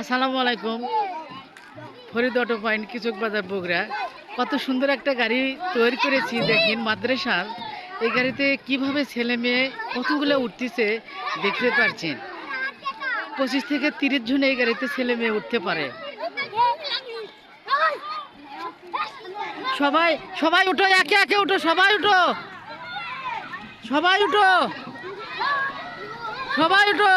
আসসালামু আলাইকুম। Farid auto point কিচক বাজার বগুড়া। কত সুন্দর একটা গাড়ি তৈরি করেছি দেখেন মাদ্রাসার। এই গাড়িতে কীভাবে ছেলে মেয়ে কতগুলো উঠতেছে দেখতে পারছেন। পঁচিশ থেকে তিরিশ জন এই গাড়িতে ছেলে মেয়ে উঠতে পারে। সবাই সবাই উঠো, একে একে উঠো, সবাই উঠো। সবাই উঠো। সবাই উঠো।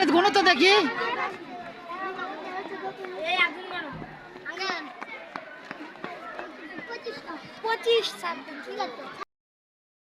গুণ তো দেখি। পঁচিশ ছাব্বিশ ঠিক আছে।